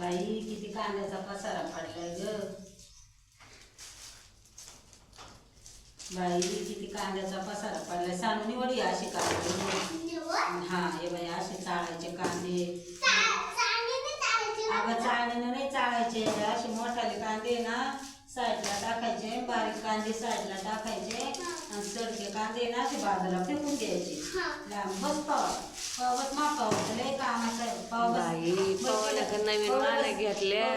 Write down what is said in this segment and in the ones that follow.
बाई किती कांद्याचा पसारा पडलाय ग. बाई किती कांद्याचा पसारा पडलाय सानूनी वडी अशी कांदे हा हे बाई असे चाळायचे कांदे. अगं चाळणीनं नाही चाळायचे. असे मोठाले कांदे ना साईडला टाकायचे बारीक कांदे साईडला टाकायचे. आणि सडके कांदे ना ते बाजूला फेकून द्यायचे लांब बस पावा. पाव बस मा पाव लय कामाचं आहे पाव बस बाई, पावाला नवीन बस. घेतल्या?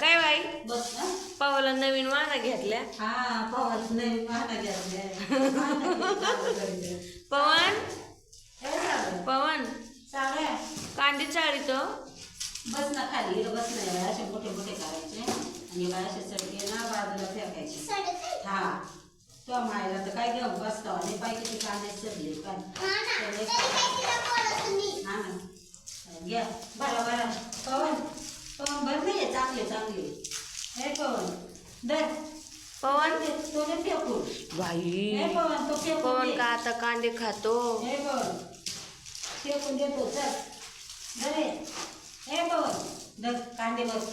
काय बाई? बस हं? पावाला नवीन हा वाहना घेतल्या. पवन? पवन? चालू आहे. कांदे चाळीतो बस ना खाली बस नाही असे मोठे मोठे करायचे. आणि बा असे सडके ना बाजूला फेकायचे हा. तो मायला तर काय घेऊन बसतो? आणि पाय किती कांदे सडले काय हा ना. घ्या. बरं बरं. पवन पवन चांगले चांगले. हे पवन दर. पवन? तो दे फेकून बाई हे पवन तो. का आता कांदे खातो? हे पवन फेकून देतो चल. दर हे. हे पवन दर कांदे बस.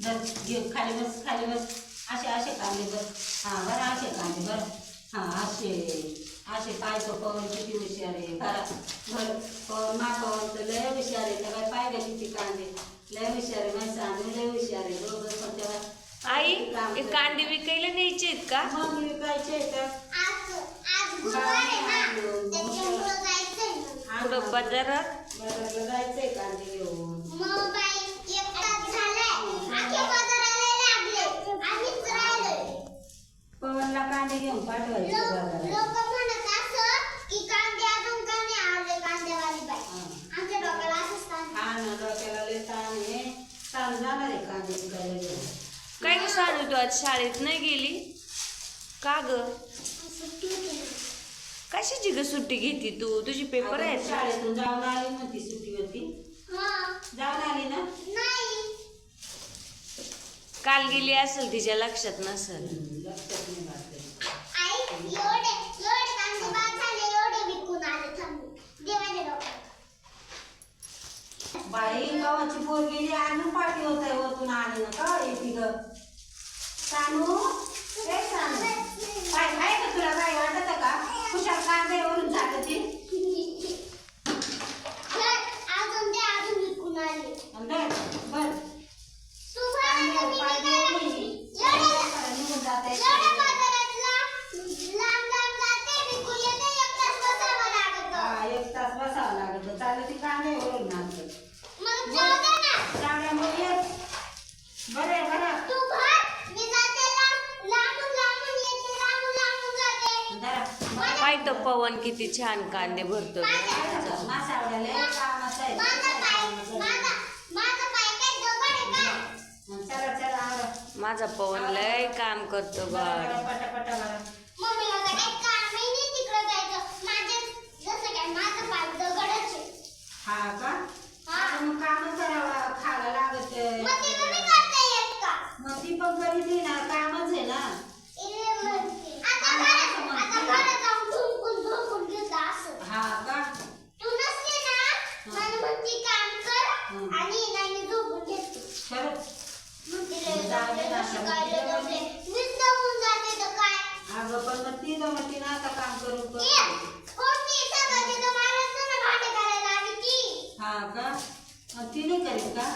दर घे खाली बस खाली बस. असे असे कांदे बस. हा बरं असे कांदे बरं. हा असे असे पायतो पवन किती हुशार आहे. बरं बरं पवन मा पवन तर लय हुशार आहे. त्याला पाहिजे किती कांदे. लय हुशार आहे माझी सांगू लय हुशार आहे. दोघं पण तेव्हा आई हे. कांदे विकायला न्यायचे आहेत का? मग विकायचे तर पुढं बाजारात? बाजारला जायचंय कांदे घेऊन. घेऊन पाठवायचे बाजारात. लोक म्हणत असं की कांदे अजून का नाही आले कांदेवाली बाई. आमच्या डोक्याला असंच ताण हा ना डोक्याला लय ताण आहे. ताण जाणार आहे कांदे विकायला घेऊन काय ग सांगू तू आज शाळेत नाही गेली? का ग? सुट्टी होती ना. कशाची ग सुट्टी घेती तू? तुझी पेपर अगं, आहेत? शाळेतून जाऊन आली म्हणती सुट्टी होती हा. जाऊन आली ना? नाही. काल गेली असेल तिच्या लक्षात नसेल. हम्म, लक्षात नाही. बाई गावाची पोर गेली आणून पाठी होत आहे वतून आली ना का येते ग हे सानू काय काय का तुला काय वाटत का कुशाल कांद्यावरून झालं ती तर अजून ते अजून विकून आले बर बर तू बरं मी पाय विकायला देऊ गेली. मी. एवढ्या निघून जात आहे. एवढ्या बाजारातला लांब लांब जाते विकून येते एक तास बसावं लागतं हा, एक तास बसावं लागत चाललं ती कांद्यावरून नाचत मग जाऊ दे ना चांगल्यामुळे येत बरं बरं तू भर मी जाते लांब लांबून लांबून येते लांबून लांबून जाते जरा पाय तो पवन किती छान कांदे भरतो ग. मासावड्याला कामाचं आहे माझा पाय माझा माझा पाय काय दगड आहे काय चला चला आवरा. माझा पवन लय काम करतो बरं, बघ बरं, पटापटा बरं. मम्मीला तर काही कामही नाही तिकडे जायचं माझे जसं काय माझा पाय दगडच आहे हा का हा. आता मग काम करावं खायला लागत मग ते तुम्ही करता येत का मग ती पण करीत ना कामच आहे ना इले म्हणते. आता घरात आता घरात जाऊन झोपून झोपून घेतलं असं हा का तू नसते ना मला म्हणती काम कर हं. आणि नाही मी झोपून घेते खरंच म्हणते जाऊ दे लय ना, जमले, आता शिकायला मग जमले. मीच दमून जाते तर काय? अगं पण मग ती जमती ना आता काम ना लावी ती. हा का? मग ती नाही करीत का?